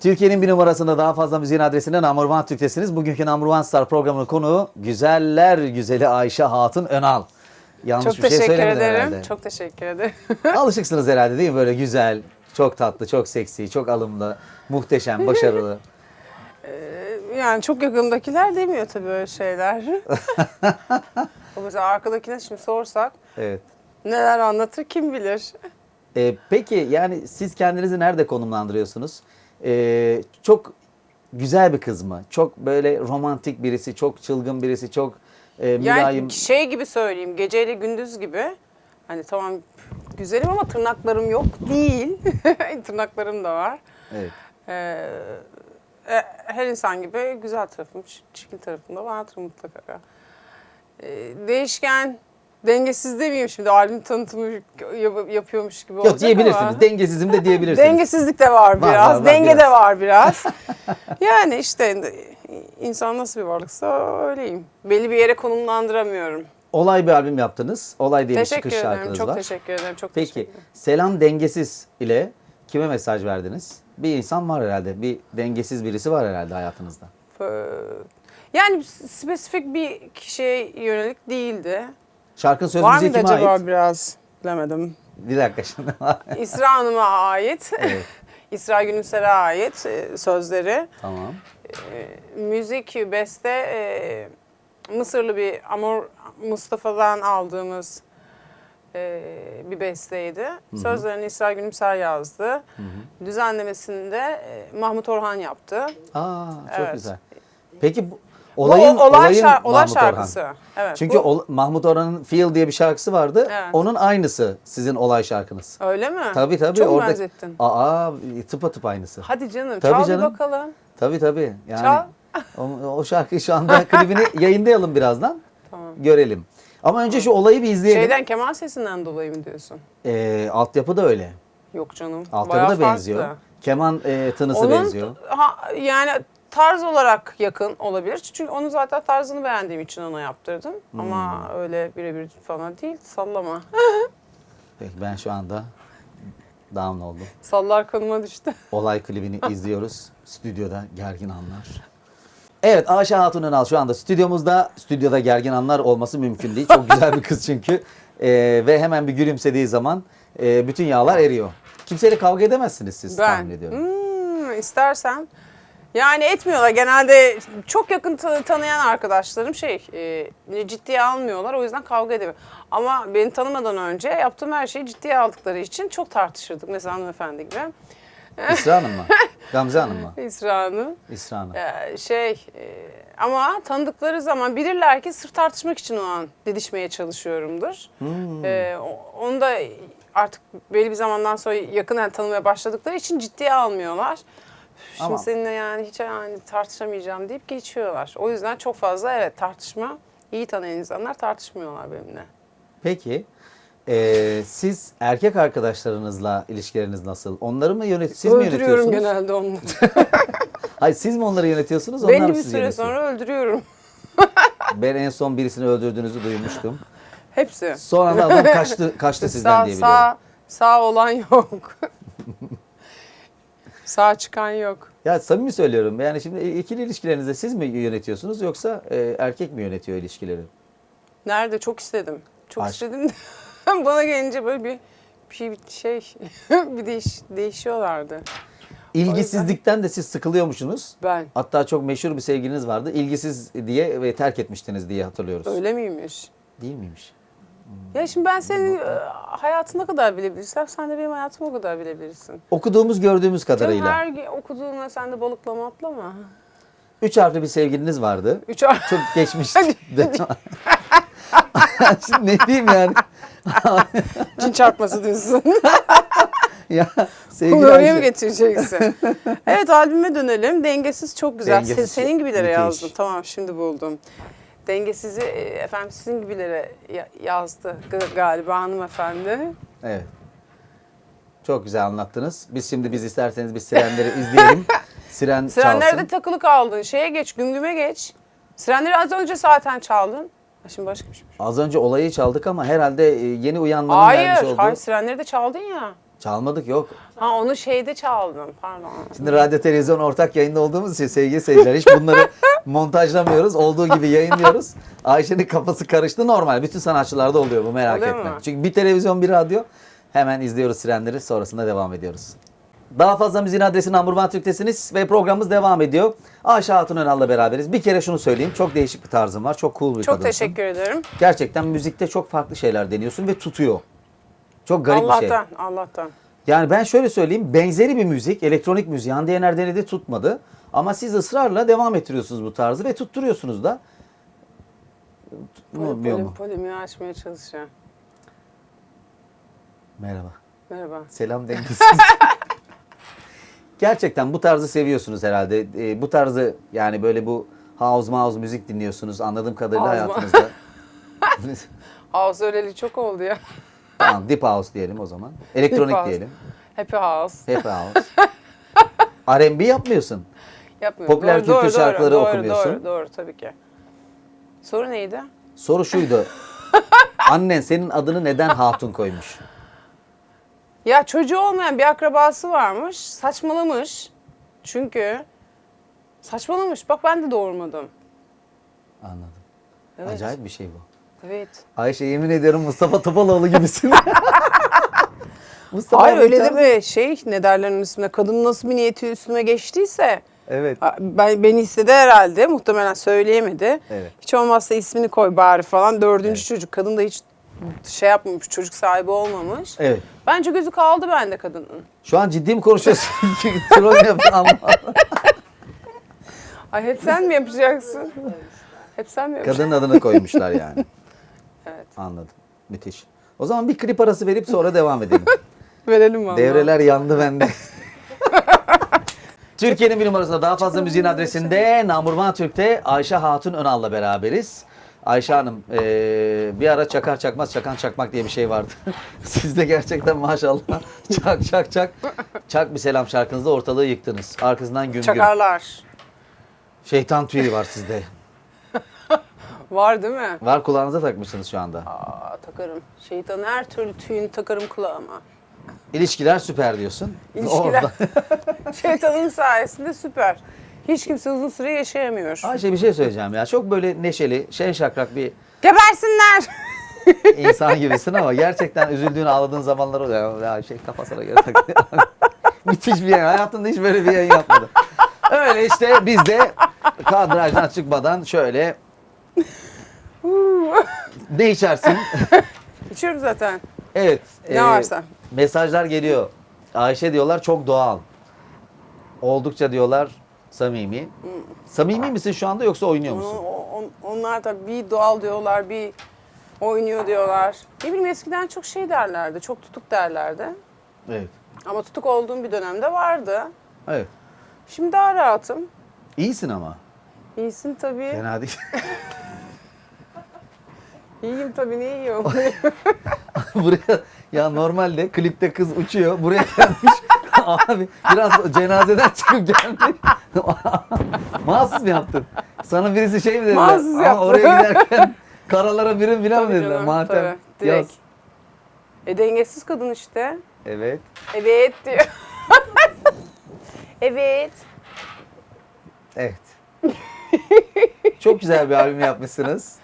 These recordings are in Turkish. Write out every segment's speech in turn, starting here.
Türkiye'nin bir numarasında daha fazla müziğin adresinde One Türk'tesiniz. Bugünkü One Star programının konuğu güzeller güzeli Ayşe Hatun Önal. Yanlış Çok bir şey teşekkür söylemedim ederim. herhalde. Çok teşekkür ederim. Alışıksınız herhalde değil mi? Böyle güzel, çok tatlı, çok seksi, çok alımlı, muhteşem, başarılı. yani çok yakındakiler demiyor tabii öyle şeyler. o mesela arkadakine şimdi sorsak Evet. neler anlatır kim bilir. Ee, peki yani siz kendinizi nerede konumlandırıyorsunuz? Ee, çok güzel bir kız mı? Çok böyle romantik birisi, çok çılgın birisi, çok e, mülayim. Yani şey gibi söyleyeyim geceyle gündüz gibi. Hani tamam güzelim ama tırnaklarım yok değil. tırnaklarım da var. Evet. Ee, e, her insan gibi güzel tarafım, çirkin tarafım da vardır mutlaka. Ee, değişken, dengesiz demeyeyim şimdi albüm tanıtımı yap- yapıyormuş gibi olacak Yok diyebilirsiniz. ama. Dengesizim de diyebilirsiniz. Dengesizlik de var Var, biraz, var, var, denge biraz. de var biraz. yani işte insan nasıl bir varlıksa öyleyim. Belli bir yere konumlandıramıyorum. Olay bir albüm yaptınız. Olay diye bir teşekkür çıkış ederim, şarkınız çok var. teşekkür ederim, çok teşekkür Peki ederim. Selam Dengesiz ile kime mesaj verdiniz? Bir insan var herhalde. Bir dengesiz birisi var herhalde hayatınızda. Ee, Yani spesifik bir kişiye yönelik değildi. Şarkının söz Var müziği mıydı kime acaba ait? biraz? Bilemedim. Bir dakika şimdi. İsra Hanım'a ait. evet, İsra Gülümser'e ait e, sözleri. tamam. Müzik, beste e, Mısırlı bir Amor Mustafa'dan aldığımız e, bir besteydi. Sözlerini İsra Gülümser yazdı. Düzenlemesini de e, Mahmut Orhan yaptı. Aa çok Evet. güzel. Peki bu Bu olayın, o- olay, olayın şar- olay Mahmut Orhan. şarkısı. Evet, Çünkü bu- ol- Mahmut Orhan'ın Feel diye bir şarkısı vardı. Evet. Onun aynısı sizin olay şarkınız. öyle mi? Tabii tabii. Çok orada... benzettin? Aa tıpatıp aynısı. Hadi canım, Tabii çal canım. bir bakalım. Tabii tabii. Yani Çal. o, o şarkıyı şu anda klibini yayınlayalım birazdan. Tamam. Görelim. Ama önce şu olayı bir izleyelim. Şeyden keman sesinden dolayı mı diyorsun? Ee, altyapı da öyle. Yok canım. Altyapı bayağı da benziyor. farklı. Keman e, tınısı Onun benziyor. ha, yani tarz olarak yakın olabilir. Çünkü onun zaten tarzını beğendiğim için ona yaptırdım. Hmm. Ama öyle birebir falan değil. Sallama. Peki ben şu anda down oldum. Sallar kanıma düştü. Olay klibini izliyoruz. Stüdyoda gergin anlar. Evet Ayşe Hatun Önal şu anda stüdyomuzda. Stüdyoda gergin anlar olması mümkün değil. Çok güzel bir kız çünkü. Ee, ve hemen bir gülümsediği zaman e, bütün yağlar eriyor. Kimseyle kavga edemezsiniz siz tahmin Ben ediyorum. hmm, istersem yani etmiyorlar. Genelde çok yakın ta- tanıyan arkadaşlarım şey e, ciddiye almıyorlar. O yüzden kavga edemiyor. Ama beni tanımadan önce yaptığım her şeyi ciddiye aldıkları için çok tartışırdık. Mesela hanımefendi gibi. İsra Hanım mı? Gamze Hanım mı? İsra Hanım. İsra Hanım. Ee, şey e, ama tanıdıkları zaman bilirler ki sırf tartışmak için o an didişmeye çalışıyorumdur. Ee, o- onu da artık belli bir zamandan sonra yakından tanımaya başladıkları için ciddiye almıyorlar. Şimdi Ama- seninle yani hiç yani tartışamayacağım deyip geçiyorlar. O yüzden çok fazla evet tartışma iyi tanıyan insanlar tartışmıyorlar benimle. Peki e, siz erkek arkadaşlarınızla ilişkileriniz nasıl? Onları mı yönet siz mi öldürüyorum yönetiyorsunuz? genelde onu. Hayır siz mi onları yönetiyorsunuz? Onlar Belli mı bir sizi süre yönetiyor? sonra öldürüyorum. Ben en son birisini öldürdüğünüzü duymuştum. Hepsi. Sonra da adam kaçtı kaçtı sizden sağ, diye biliyorum. sağ, sağ olan yok. Sağ çıkan yok. Ya samimi söylüyorum. Yani şimdi ikili ilişkilerinizde siz mi yönetiyorsunuz yoksa e, erkek mi yönetiyor ilişkileri? Nerede? Çok istedim. Çok Aşk. istedim. de Bana gelince böyle bir bir şey, bir şey bir değiş, değişiyorlardı. İlgisizlikten de siz sıkılıyormuşsunuz. Ben. Hatta çok meşhur bir sevgiliniz vardı. İlgisiz diye ve terk etmiştiniz diye hatırlıyoruz. Öyle miymiş? Değil miymiş? Ya şimdi ben senin e, hayatını ne kadar bilebilirsem sen de benim hayatımı o kadar bilebilirsin. Okuduğumuz gördüğümüz Canım kadarıyla. her gün okuduğuna sen de balıklama atlama. Üç harfli bir sevgiliniz vardı. Üç ay. Çok geçmiş. Şimdi ne diyeyim yani? Cin çarpması diyorsun. ya sevgili Bunu oraya mı Ayşe. getireceksin? evet albüme dönelim. Dengesiz çok güzel. Se- Dengesiz Senin gibilere müthiş. yazdım. Tamam şimdi buldum. Dengesizi e, efendim sizin gibilere ya- yazdı galiba hanımefendi. Evet. Çok güzel anlattınız. Biz şimdi biz isterseniz biz sirenleri izleyelim. Siren Sirenlerde çalsın. takılı kaldın. Şeye geç, gümgüme geç. Sirenleri az önce zaten çaldın. Şimdi başka bir şey. Az önce olayı çaldık ama herhalde e, yeni uyanmanın Hayır, vermiş olduğu... hayır sirenleri de çaldın ya. Çalmadık yok. Ha onu şeyde çaldım pardon. Şimdi radyo televizyon ortak yayında olduğumuz için sevgili seyirciler hiç bunları montajlamıyoruz. Olduğu gibi yayınlıyoruz. Ayşe'nin kafası karıştı normal. Bütün sanatçılarda oluyor bu merak Oluyor etme. mu? Çünkü bir televizyon bir radyo. Hemen izliyoruz sirenleri sonrasında devam ediyoruz. Daha fazla müziğin adresi Number Türk'tesiniz ve programımız devam ediyor. Ayşe Hatun Önal'la beraberiz. Bir kere şunu söyleyeyim. Çok değişik bir tarzın var. Çok cool bir Çok kadınsın. teşekkür ederim. Gerçekten müzikte çok farklı şeyler deniyorsun ve tutuyor. Çok garip bir şey. Allah'tan, Allah'tan. Yani ben şöyle söyleyeyim. Benzeri bir müzik, elektronik müziği Hande Yener denedi tutmadı. Ama siz ısrarla devam ettiriyorsunuz bu tarzı ve tutturuyorsunuz da. Tutmuyor mu? polemiği açmaya çalışıyorum. Merhaba. Merhaba. Selam dengesiz. Gerçekten bu tarzı seviyorsunuz herhalde. Ee, bu tarzı yani böyle bu house mouse müzik dinliyorsunuz anladığım kadarıyla House hayatınızda. House öyleli çok oldu ya. Tamam, deep house diyelim o zaman. Elektronik house. diyelim. Happy House. Hep house. R&B yapmıyorsun. Yapmıyorum. Popüler kültür şarkıları doğru, okumuyorsun. Doğru, doğru tabii ki. Soru neydi? Soru şuydu. Annen senin adını neden Hatun koymuş? Ya çocuğu olmayan bir akrabası varmış. Saçmalamış. Çünkü saçmalamış. Bak ben de doğurmadım. Anladım. Evet. Acayip bir şey bu. Evet. Ayşe yemin ediyorum Mustafa Topaloğlu gibisin. Mustafa Hayır öyle Beycan- deme. Şey ne derler onun üstüne. Kadının nasıl bir niyeti üstüme geçtiyse. Evet. Ben, beni istedi herhalde. Muhtemelen söyleyemedi. Evet. Hiç olmazsa ismini koy bari falan. Dördüncü Evet. çocuk. Kadın da hiç şey yapmamış. Çocuk sahibi olmamış. Evet. Bence gözü kaldı bende kadının. Şu an ciddi mi konuşuyorsun? Troll yapıyor ama. Ay hep sen mi yapacaksın? hep sen mi yapacaksın? Kadının adını koymuşlar yani. Anladım. Müthiş. O zaman bir klip arası verip sonra devam edelim. Verelim valla. Devreler yandı bende. Türkiye'nin bir numarasında daha fazla müziğin adresinde Namurman Türk'te Ayşe Hatun Önal'la beraberiz. Ayşe Hanım eee, bir ara çakar çakmaz çakan çakmak diye bir şey vardı. Siz de gerçekten maşallah çak çak çak çak bir selam şarkınızda ortalığı yıktınız. Arkasından güm güm. Çakarlar. Şeytan tüyü var sizde. Var değil mi? Var kulağınıza takmışsınız şu anda. Aa, takarım. Şeytanın her türlü tüyünü takarım kulağıma. İlişkiler süper diyorsun. İlişkiler. Orada- Şeytanın sayesinde süper. Hiç kimse uzun süre yaşayamıyor. Ayşe bir şey söyleyeceğim ya. Çok böyle neşeli, şen şakrak bir Gebersinler. insan gibisin ama gerçekten üzüldüğün, ağladığın zamanlar oluyor. Ya şey kafasına göre takılıyor. Müthiş bir yayın. Hayatımda hiç böyle bir yayın yapmadım. Öyle işte biz de kadrajdan çıkmadan şöyle ne içersin? İçiyorum zaten. Evet. Ne e, varsa. Mesajlar geliyor. Ayşe diyorlar çok doğal. Oldukça diyorlar samimi. Samimi misin şu anda yoksa oynuyor musun? on- onlar da bir doğal diyorlar, bir oynuyor diyorlar. Ne bileyim eskiden çok şey derlerdi, çok tutuk derlerdi. Evet. Ama tutuk olduğum bir dönemde vardı. Evet. Şimdi daha rahatım. İyisin ama. İyisin tabii. Fena değil. İyiyim tabii, ne iyiyim. Buraya ya normalde klipte kız uçuyor. Buraya gelmiş. Abi biraz cenazeden çıkıp gelmiş. Mahsus mu yaptın? Sana birisi şey mi dediler? Mahsus Ama yaptım. oraya giderken karalara birim filan mı Tabii dediler? canım, Matem. tabii, direkt. Yaz. E dengesiz kadın işte. Evet. Evet diyor. evet. Evet. Çok güzel bir albüm yapmışsınız.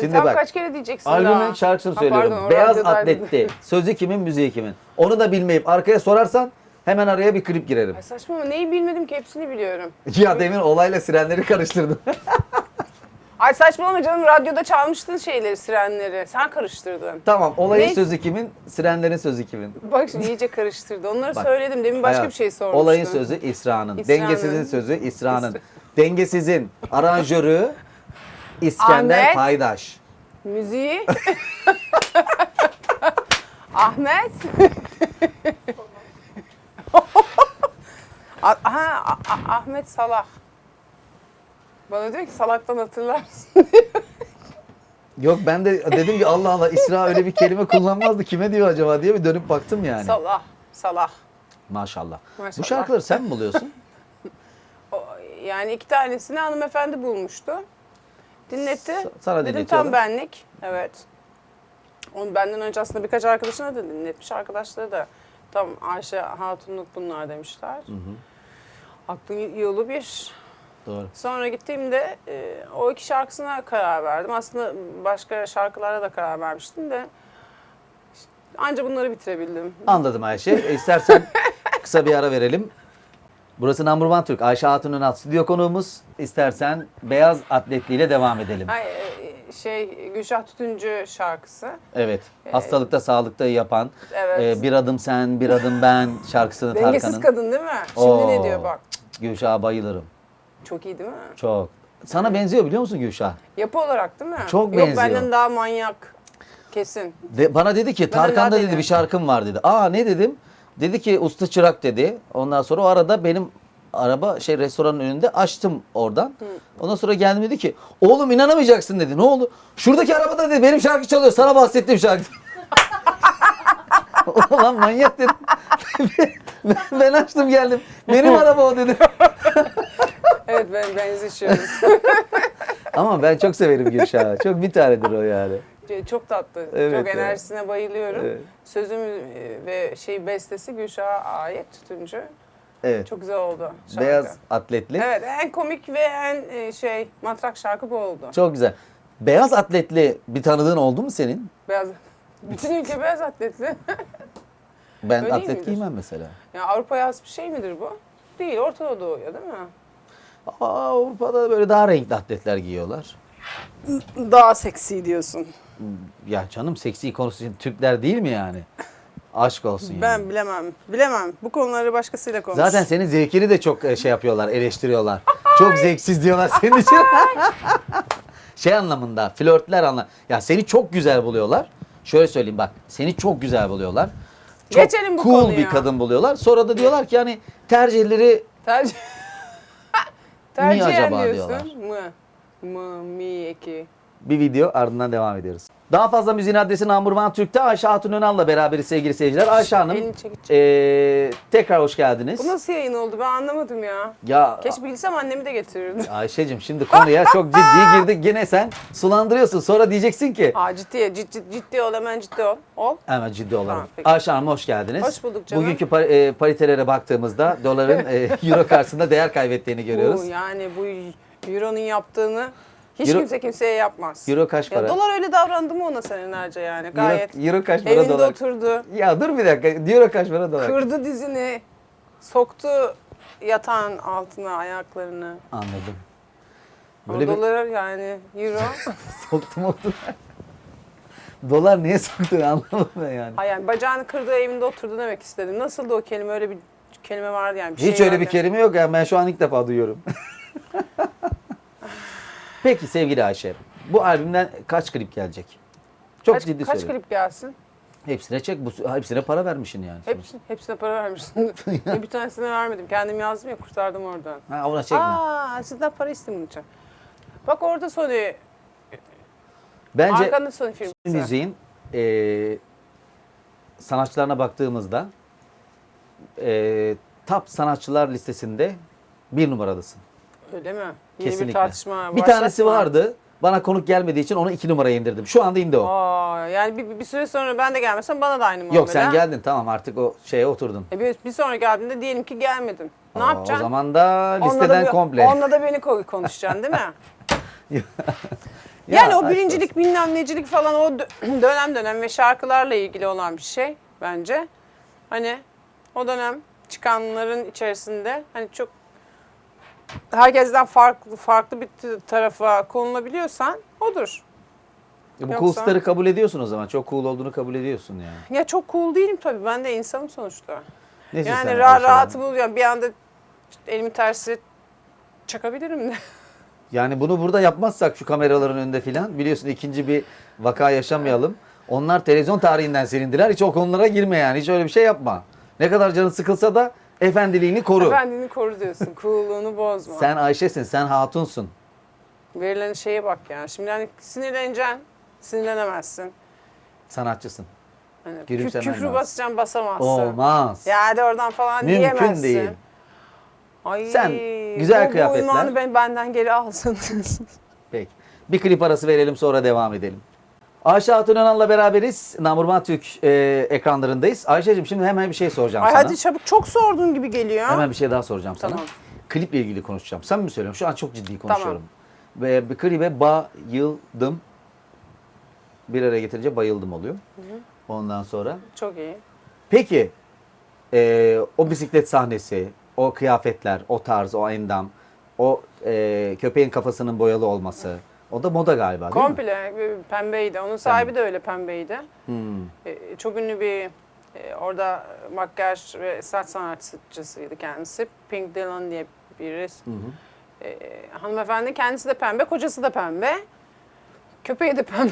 Şimdi e, tam bak. kaç kere diyeceksin Albümün daha. şarkısını Ha, söylüyorum. pardon, Beyaz radyodaydı. Atlet'ti. Sözü kimin, müziği kimin? Onu da bilmeyip arkaya sorarsan hemen araya bir klip girerim. Ay saçma ama neyi bilmedim ki hepsini biliyorum. Ya demin olayla sirenleri karıştırdın. Ay saçmalama canım radyoda çalmıştın şeyleri, sirenleri. Sen karıştırdın. tamam olayın Ne? sözü kimin, sirenlerin sözü kimin? Bak şimdi iyice karıştırdı. Onları Bak. söyledim. Demin başka Hayat, bir şey sormuştun. Olayın sözü İsra'nın. İsra'nın. Dengesizin sözü İsra'nın. İsra- Dengesizin aranjörü İskender Ahmet. Paydaş. Müziği. Ahmet. A- Aha, A- A- Ahmet Salah. Bana diyor ki salaktan hatırlarsın. Yok ben de dedim ki Allah Allah İsra öyle bir kelime kullanmazdı. Kime diyor acaba diye bir dönüp baktım yani. Salah. Salah. Maşallah. Maşallah. Bu şarkıları sen mi buluyorsun? O- yani iki tanesini hanımefendi bulmuştu. Dinletti. Sa- sana Dedim tam benlik. Evet. Onu benden önce aslında birkaç arkadaşına da dinletmiş. Arkadaşları da Tam Ayşe Hatunluk bunlar demişler. Aklın yolu bir. Doğru. Sonra gittiğimde e, o iki şarkısına karar verdim. Aslında başka şarkılara da karar vermiştim de anca bunları bitirebildim. Anladım Ayşe. E, İstersen kısa bir ara verelim. Burası Number One Türk. Ayşe Hatun Ünal stüdyo konuğumuz. İstersen beyaz atletliyle devam edelim. Ay, e, şey Gülşah Tütüncü şarkısı. Evet. Hastalıkta sağlıkta yapan. Evet. e, bir adım sen, bir adım ben şarkısını Dengesiz Tarkan'ın. kadın değil mi? Şimdi Oo. ne diyor bak. Gülşah'a bayılırım. Çok iyi değil mi? Çok. Sana benziyor biliyor musun Gülşah? Yapı olarak değil mi? Çok Yok benziyor. benden daha manyak. Kesin. De, bana dedi ki Tarkan'da dedi deli. bir şarkım var dedi. Aa ne dedim? Dedi ki usta çırak dedi. Ondan sonra o arada benim araba şey restoranın önünde açtım oradan. Ondan sonra geldim dedi ki oğlum inanamayacaksın dedi. Ne oldu? Şuradaki arabada dedi benim şarkı çalıyor. Sana bahsettiğim şarkı. Ulan manyak dedim. ben, ben açtım geldim. Benim araba o dedi. Evet ben benzeşiyoruz. Ama ben çok severim Gülşah'ı. Çok bir tanedir o yani. Çok tatlı. Evet Çok enerjisine bayılıyorum. Evet. Sözüm e, ve şey bestesi Gülşah'a ait Tütüncü. Evet. Çok güzel oldu şarkı. Beyaz atletli. Evet en komik ve en e, şey matrak şarkı bu oldu. Çok güzel. Beyaz atletli bir tanıdığın oldu mu senin? Beyaz. Bütün ülke beyaz atletli. Ben Öyle atlet giymem mesela. ya Avrupa'ya has bir şey midir bu? Değil. Orta Doğu'ya değil mi? Avrupa'da böyle daha renkli atletler giyiyorlar. Daha seksi diyorsun. Ya canım seksi konusu için Türkler değil mi yani? Aşk olsun yani. Ben bilemem. Bilemem. Bu konuları başkasıyla konuş. Zaten senin zevkini de çok e, şey yapıyorlar, eleştiriyorlar. çok zevksiz diyorlar senin için. şey anlamında, flörtler anla. Ya seni çok güzel buluyorlar. Şöyle söyleyeyim bak, seni çok güzel buluyorlar. Çok Geçelim bu cool konuya. bir kadın buluyorlar. Sonra da diyorlar ki hani tercihleri Tercih. Tercihen acaba diyorsun. Mı? Mı, mi, eki. Bir video ardından devam ediyoruz. Daha fazla müziğin adresi One Türk'te Ayşe Hatun Önal'la beraberiz sevgili seyirciler. Ayşe Hanım Elini eee, tekrar hoş geldiniz. Bu nasıl yayın oldu ben anlamadım ya. Ya Keşke bilsem annemi de getirirdim. Ayşe'cim şimdi konuya çok ciddi girdik. Gene sen sulandırıyorsun. Sonra diyeceksin ki Aa ciddi, ciddi, ciddi ol hemen ciddi ol. Ol. hemen ciddi olalım. Tamam, peki. Ayşe Hanım hoş geldiniz. Hoş bulduk canım. Bugünkü par- e, paritelere baktığımızda doların e, euro karşısında değer kaybettiğini görüyoruz. Bu, yani bu Euro'nun yaptığını hiç Euro- kimse kimseye yapmaz. Euro kaç Ya para? dolar öyle davrandı mı ona senelerce yani gayet. Euro, euro kaç para Evinde dolar? oturdu. Ya dur bir dakika. Euro kaç para dolar? Kırdı dizini. Soktu yatağın altına ayaklarını. Anladım. Ama Böyle bir dolar yani euro. soktum oldu. Dolar niye soktu anlamadım ben yani. Ay yani bacağını kırdığı evinde oturdu demek istedim. Nasıldı o kelime? Öyle bir kelime vardı yani. Bir Hiç şey öyle bir vardı. kelime yok yani ben şu an ilk defa duyuyorum. Peki sevgili Ayşe, bu albümden kaç klip gelecek? Çok Kaç, ciddi kaç söylüyorum. klip gelsin? Hepsine çek, bu, hepsine para vermişsin yani. Hepsine, hepsine para vermişsin. Ya bir tanesine vermedim. Kendim yazdım ya kurtardım oradan. Ha, ona çekme. Aa, sizden para istedim için. Bak orada Sony, Bence arkanda Sony firması. müziğin eee sanatçılarına baktığımızda eee top sanatçılar listesinde bir numaradasın. Öyle mi? Yeni Kesinlikle. bir tartışma Bir tanesi vardı. Bana konuk gelmediği için onu iki numaraya indirdim. Şu anda indi o. Aa, yani bir, bir süre sonra ben de gelmesem bana da aynı muamele. Yok sen geldin tamam artık o şeye oturdun. E bir, bir sonra geldiğinde diyelim ki gelmedin. Ne Aa, yapacaksın? O zaman da Onunla listeden da, komple. Onunla da beni ko- konuşacaksın değil mi? Ya, yani o birincilik, bilmem necilik falan o dö- dönem dönem ve şarkılarla ilgili olan bir şey bence. Hani o dönem çıkanların içerisinde hani çok herkesten farklı farklı bir tarafa konulabiliyorsan odur. olsun. Bu Yoksa- cool star'ı kabul ediyorsun o zaman. Çok cool olduğunu kabul ediyorsun yani. Ya çok cool değilim tabii. Ben de insanım sonuçta. Neyse yani ra- Hanım. buluyorum. Bir anda işte elimi tersi çakabilirim de. Yani bunu burada yapmazsak şu kameraların önünde filan biliyorsun ikinci bir vaka yaşamayalım. Onlar televizyon tarihinden silindiler. Hiç o konulara girme yani. Hiç öyle bir şey yapma. Ne kadar canın sıkılsa da efendiliğini koru. Efendini koru diyorsun. Cool'luğunu bozma. Sen Ayşe'sin, sen hatunsun. Verilen şeye bak ya. Şimdi hani sinirleneceksin. Sinirlenemezsin. Sanatçısın. Hani kü- Gülümsemen küfrü lazım. basacaksın basamazsın. Olmaz. Ya hadi oradan falan Mümkün diyemezsin. değil. Ay, Sen güzel bu, kıyafetler- ünvanı ben, benden geri alsın. Peki. Bir klip arası verelim sonra devam edelim. Ayşe Hatun Önal'la beraberiz. Namurman Türk e, ekranlarındayız. Ayşe'cim şimdi hemen bir şey soracağım Ay sana. hadi çabuk çok sorduğun gibi geliyor. Hemen bir şey daha soracağım sana. Tamam. Kliple ilgili konuşacağım. Sen mi söylüyorum? Şu an çok ciddi konuşuyorum. Ve bir klibe bayıldım. Bir araya getirince bayıldım oluyor. Ondan sonra. Çok iyi. Peki e, o bisiklet sahnesi, o kıyafetler, o tarz, o endam, o e, köpeğin kafasının boyalı olması. O da moda galiba değil mi? Komple e, pembeydi. Onun sahibi de öyle pembeydi. Hmm. E, Çok ünlü bir e, orada makyaj ve saç sanatçısıydı kendisi. Pink Dylan diye biri. E, hanımefendi kendisi de pembe, kocası da pembe. Köpeği de pembe.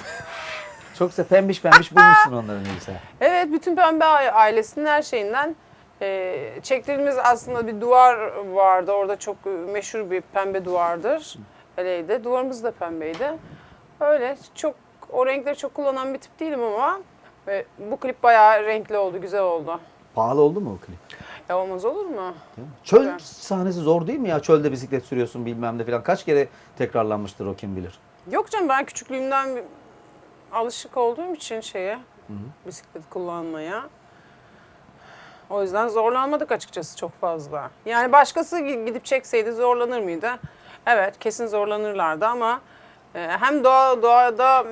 Çoksa pembiş pembiş bulmuşsun onların neyse. Evet, bütün pembe a- ailesinin her şeyinden e, çektiğimiz aslında bir duvar vardı. Orada çok e, meşhur bir pembe duvardır. LA'de. Duvarımız da pembeydi. Öyle çok o renkleri çok kullanan bir tip değilim ama ve bu klip bayağı renkli oldu, güzel oldu. Pahalı oldu mu o klip? Ya olmaz olur mu? Çöl Tabii. sahnesi zor değil mi ya? Çölde bisiklet sürüyorsun bilmem ne falan. Kaç kere tekrarlanmıştır o kim bilir. Yok canım ben küçüklüğümden alışık olduğum için şeye bisiklet kullanmaya. O yüzden zorlanmadık açıkçası çok fazla. Yani başkası gi- gidip çekseydi zorlanır mıydı? Evet kesin zorlanırlardı ama e, hem doğa doğada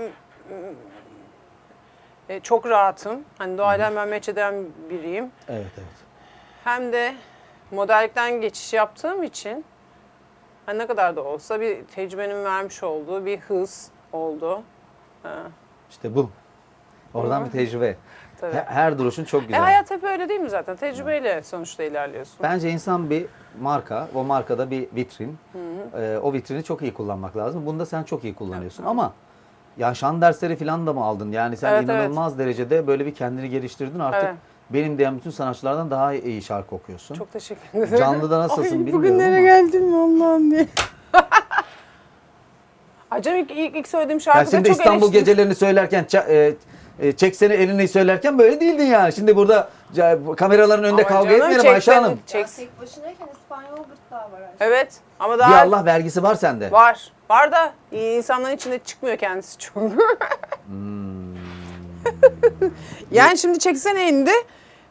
e, çok rahatım. Hani doğayla hemen meç eden biriyim. Evet evet. Hem de modellikten geçiş yaptığım için hani ne kadar da olsa bir tecrübenin vermiş olduğu bir hız oldu. İşte bu. Oradan Hı. bir tecrübe. Tabii. He- Her duruşun çok E güzel. hayat hep öyle değil mi zaten? Tecrübeyle sonuçta ilerliyorsun. Bence insan bir marka, o markada bir vitrin. Ee, o vitrini çok iyi kullanmak lazım. Bunu da sen çok iyi kullanıyorsun. Ama ya şan dersleri falan da mı aldın? Yani sen Evet, inanılmaz derecede böyle bir kendini geliştirdin artık. Evet. Benim diyen bütün sanatçılardan daha iyi şarkı okuyorsun. Çok teşekkür ederim. Canlıda nasılsın Ay, bilmiyorum Bugünlere ama. geldim Allah'ım diye. Acaba ilk, ilk, ilk söylediğim şarkıda şimdi çok İstanbul eleştirim- gecelerini söylerken e, e, çeksene elini söylerken böyle değildin yani. Şimdi burada kameraların önünde Ama kavga canım, etmeyelim Ayşe çeksene- Hanım. Çek- Ya tek başınayken İspanyol gırtlağı var Ayşe. Evet ama Bir daha Allah vergisi var sende. var. Var da insanların içinde çıkmıyor kendisi çok. Hmm. yani şimdi çeksene elinde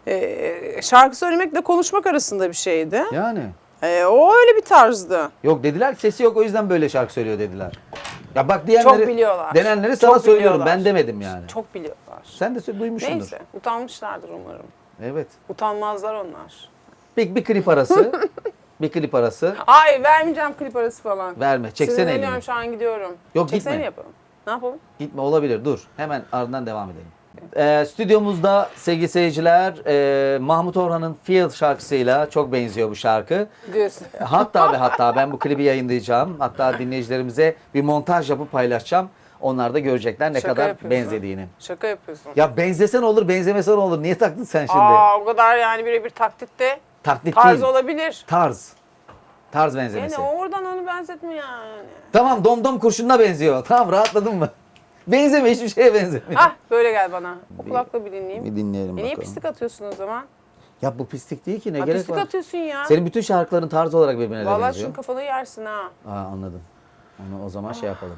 e, şarkı söylemekle konuşmak arasında bir şeydi. Yani. E, o öyle bir tarzdı. Yok dediler ki sesi yok o yüzden böyle şarkı söylüyor dediler. Ya bak diyenleri, Çok biliyorlar. denenleri sana Çok söylüyorum biliyorlar. ben demedim yani. Çok biliyorlar. Sen de sö- duymuşsundur. Neyse utanmışlardır umarım. Evet. Utanmazlar onlar. Bir, bir klip arası. bir klip arası. Ay vermeyeceğim klip arası falan. Verme. Çeksene elini. şu an gidiyorum. Yok, Çeksene gitme. yapalım? Ne yapalım? Gitme olabilir dur. Hemen ardından devam edelim. Ee, stüdyomuzda sevgili seyirciler e, Mahmut Orhan'ın Field şarkısıyla çok benziyor bu şarkı. Diyorsun. Hatta ve hatta ben bu klibi yayınlayacağım. Hatta dinleyicilerimize bir montaj yapıp paylaşacağım. Onlar da görecekler ne Şaka kadar yapıyorsun. benzediğini. Şaka yapıyorsun. Ya benzesen olur, benzemesen olur. Niye taktın sen şimdi? Aa o kadar yani birebir taklitte Taklit tarz değil. olabilir. Tarz. Tarz benzemesi. Yani oradan onu benzetme yani. Tamam domdom kurşununa benziyor. Tamam rahatladın mı? Benzeme hiçbir şeye benzemiyor. Hah böyle gel bana. O kulakla bir dinleyeyim. Bir dinleyelim E niye bakalım. pislik atıyorsun o zaman? Ya bu pislik değil ki ne Ha, gerek pislik var? atıyorsun ya. Senin bütün şarkıların tarz olarak birbirine de Vallahi benziyor. şunun kafanı yersin ha. Aa, anladım. Onu o zaman şey yapalım.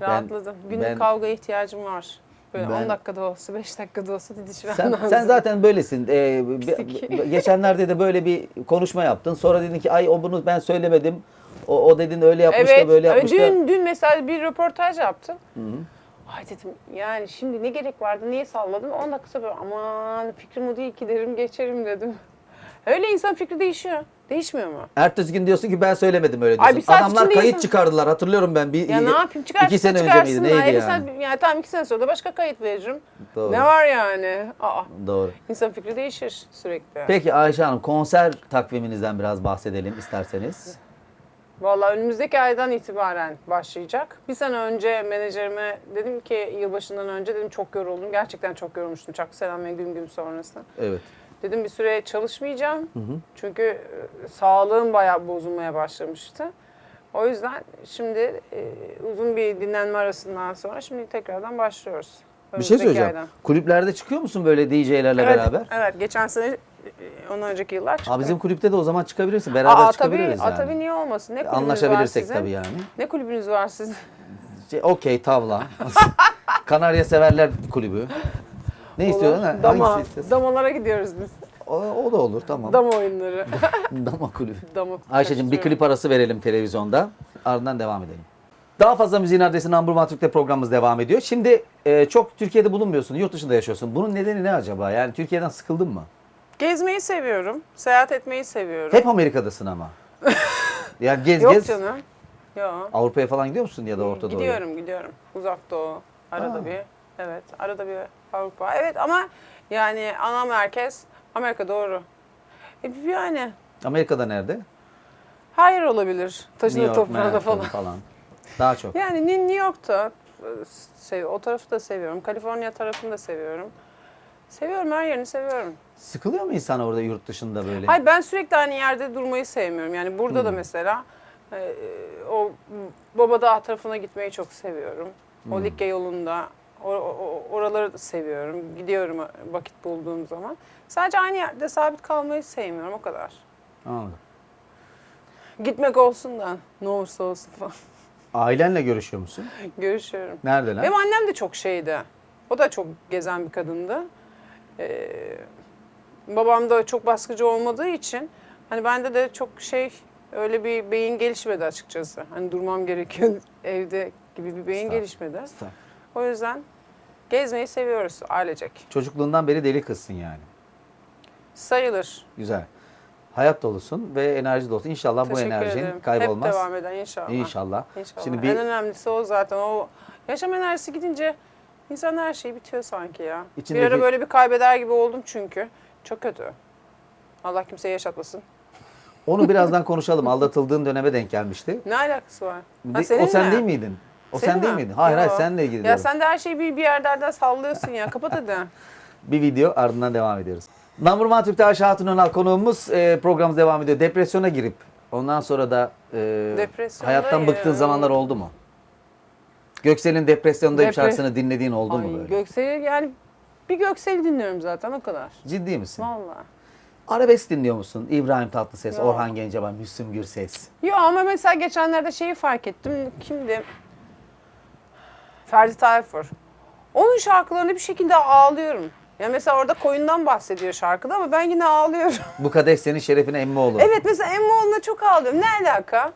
Rahatladım. Günlük ben- kavgaya ihtiyacım var. Böyle Ben- 10 dakikada olsa, 5 dakikada olsa didişmem Sen, lazım. sen zaten böylesin. Ee, be- geçenlerde de böyle bir konuşma yaptın. Sonra dedin ki ay o bunu ben söylemedim. O, o dedin öyle yapmış Evet. da böyle yapmış da. dün, dün mesela bir röportaj yaptım. Ay dedim yani şimdi ne gerek vardı, niye salladım? 10 dakika sonra böyle, aman fikrim o değil ki derim geçerim dedim. Öyle insan fikri değişiyor. Değişmiyor mu? Ertesi gün diyorsun ki ben söylemedim öyle Ay, diyorsun. bir saat Adamlar kayıt insan- çıkardılar hatırlıyorum ben. Bir, Ya ne yapayım? Çıkarsın İki sene önce miydi neydi Ay, bir yani? saat- yani tamam iki sene sonra da başka kayıt veririm. Doğru. Ne var yani? Aa, Doğru. insan fikri değişir sürekli. Peki Ayşe Hanım konser takviminizden biraz bahsedelim isterseniz. Vallahi önümüzdeki aydan itibaren başlayacak. Bir sene önce menajerime dedim ki yılbaşından önce dedim çok yoruldum. Gerçekten çok yorulmuştum. Çak selam ve gün gün sonrası. Evet. Dedim bir süre çalışmayacağım. Çünkü e, sağlığım bayağı bozulmaya başlamıştı. O yüzden şimdi e, uzun bir dinlenme arasından sonra şimdi tekrardan başlıyoruz. Bir şey söyleyeceğim. aydan. Kulüplerde çıkıyor musun böyle DJ'lerle Evet, beraber? Evet, geçen sene e, ondan önceki yıllar çıktı. Aa, bizim kulüpte de o zaman çıkabilirsin. Beraber Aa, tabii, çıkabiliriz aa, yani. tabii niye olmasın? Ne kulübünüz var Anlaşabilirsek sizin? tabii yani. Ne kulübünüz var sizin? Şey, Okey tavla. Kanarya Severler Kulübü. Ne istiyorsun? ha? Dama, istiyorsun? damalara gidiyoruz biz. O, o da olur tamam. Dama oyunları. Dama Kulübü. Dama Ayşe'cim bir klip arası verelim televizyonda. Ardından devam edelim. Daha fazla müziğin adresi Number One Türk'te programımız devam ediyor. Şimdi e, çok Türkiye'de bulunmuyorsun, yurt dışında yaşıyorsun. Bunun nedeni ne acaba? Yani Türkiye'den sıkıldın mı? Gezmeyi seviyorum. Seyahat etmeyi seviyorum. Hep Amerika'dasın ama. yani gez Yok gez. canım. Yok. Avrupa'ya falan gidiyor musun ya da Orta Doğu'ya? Gidiyorum gidiyorum. Uzak Doğu. Arada Aa. bir. Evet. Arada bir Avrupa. Evet ama yani ana merkez Amerika doğru. E, yani Amerika'da nerede? her yer olabilir. Taşını New York, Manhattan falan. falan. Daha çok. Yani New York'ta e, sev, o tarafı da seviyorum. Kaliforniya tarafını da seviyorum. Seviyorum her yerini seviyorum. Sıkılıyor mu insan orada yurt dışında böyle? Hayır ben sürekli aynı yerde durmayı sevmiyorum. Yani burada Hmm. da mesela e, o Baba Dağ tarafına gitmeyi çok seviyorum. Hmm. O Likya yolunda o- o- oraları seviyorum. Gidiyorum vakit bulduğum zaman. Sadece aynı yerde sabit kalmayı sevmiyorum o kadar. Anladım. Gitmek olsun da ne olursa olsun falan. Ailenle görüşüyor musun? Görüşüyorum. Neredeler? Benim annem de çok şeydi. O da çok gezen bir kadındı. Ee, babam da çok baskıcı olmadığı için hani bende de çok şey öyle bir beyin gelişmedi açıkçası. Hani durmam gerekiyor evde gibi bir beyin Estağfurullah. gelişmedi. O yüzden gezmeyi seviyoruz ailecek. Çocukluğundan beri deli kızsın yani. Sayılır. Güzel. Hayat dolusun ve enerji dolusun. İnşallah bu Teşekkür enerjin ederim. kaybolmaz. Hep devam eden inşallah. İnşallah. İnşallah. Şimdi bir En önemlisi o zaten. O yaşam enerjisi gidince insan her şeyi bitiyor sanki ya. İçindeki- Bir ara böyle bir kaybeder gibi oldum çünkü. Çok kötü. Allah kimseye yaşatmasın. onu birazdan konuşalım. Aldatıldığın döneme denk gelmişti. Ne alakası var? Ha, o sen değil miydin? O Senin sen değil mi? miydin? Hayır hayır Yo. senle ilgili Ya diyorum. sen de her şeyi bir, bir yerlerden sallıyorsun ya. Kapat hadi. Bir video ardından devam ediyoruz. Number One Türk'te Ayşe Hatun Önal konuğumuz e, programımız devam ediyor. Depresyona girip ondan sonra da e, Depresyonda hayattan ya. bıktığın zamanlar oldu mu? Göksel'in Depresyondayım Depre- şarkısını dinlediğin oldu mu Ay, böyle? Göksel yani bir Göksel'i dinliyorum zaten o kadar. Ciddi misin? Vallahi. Arabesk dinliyor musun? İbrahim Tatlıses, Yok. Orhan Gencebay, Müslüm Gürses. Yo ama mesela geçenlerde şeyi fark ettim. Kimdi? Ferdi Tayfur. Onun şarkılarını bir şekilde ağlıyorum. Ya mesela orada koyundan bahsediyor şarkıda ama ben yine ağlıyorum. Bu kadeh senin şerefine emmi oğlu. evet mesela Emmoğlu'na çok ağlıyorum. Ne alaka?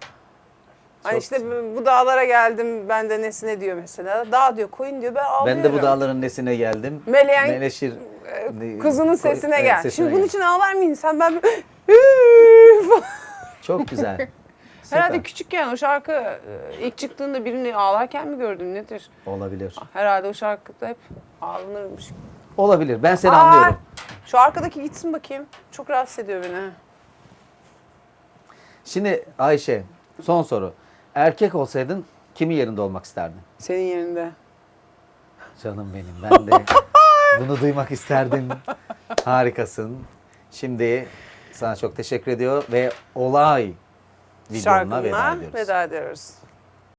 Hani Çok işte bu dağlara geldim ben de nesine diyor mesela. Dağ diyor koyun diyor ben ağlıyorum. Ben de bu dağların nesine geldim. Meleğen Meleşir. kızının sesine Evet, gel. sesine Şimdi bunun gel. için ağlar mı insan? Ben falan. Çok güzel. Herhalde Süper. küçükken o şarkı e, ilk çıktığında birini ağlarken mi gördüm nedir? Olabilir. Herhalde o şarkıda hep ağlanırmış. Olabilir. Ben seni Aa, anlıyorum. Şu arkadaki gitsin bakayım. Çok rahatsız ediyor beni. Şimdi Ayşe son soru. Erkek olsaydın kimin yerinde olmak isterdin? Senin yerinde. Canım benim ben de bunu duymak isterdim. Harikasın. Şimdi sana çok teşekkür ediyor ve olay Şarkımla veda ediyoruz. veda ediyoruz.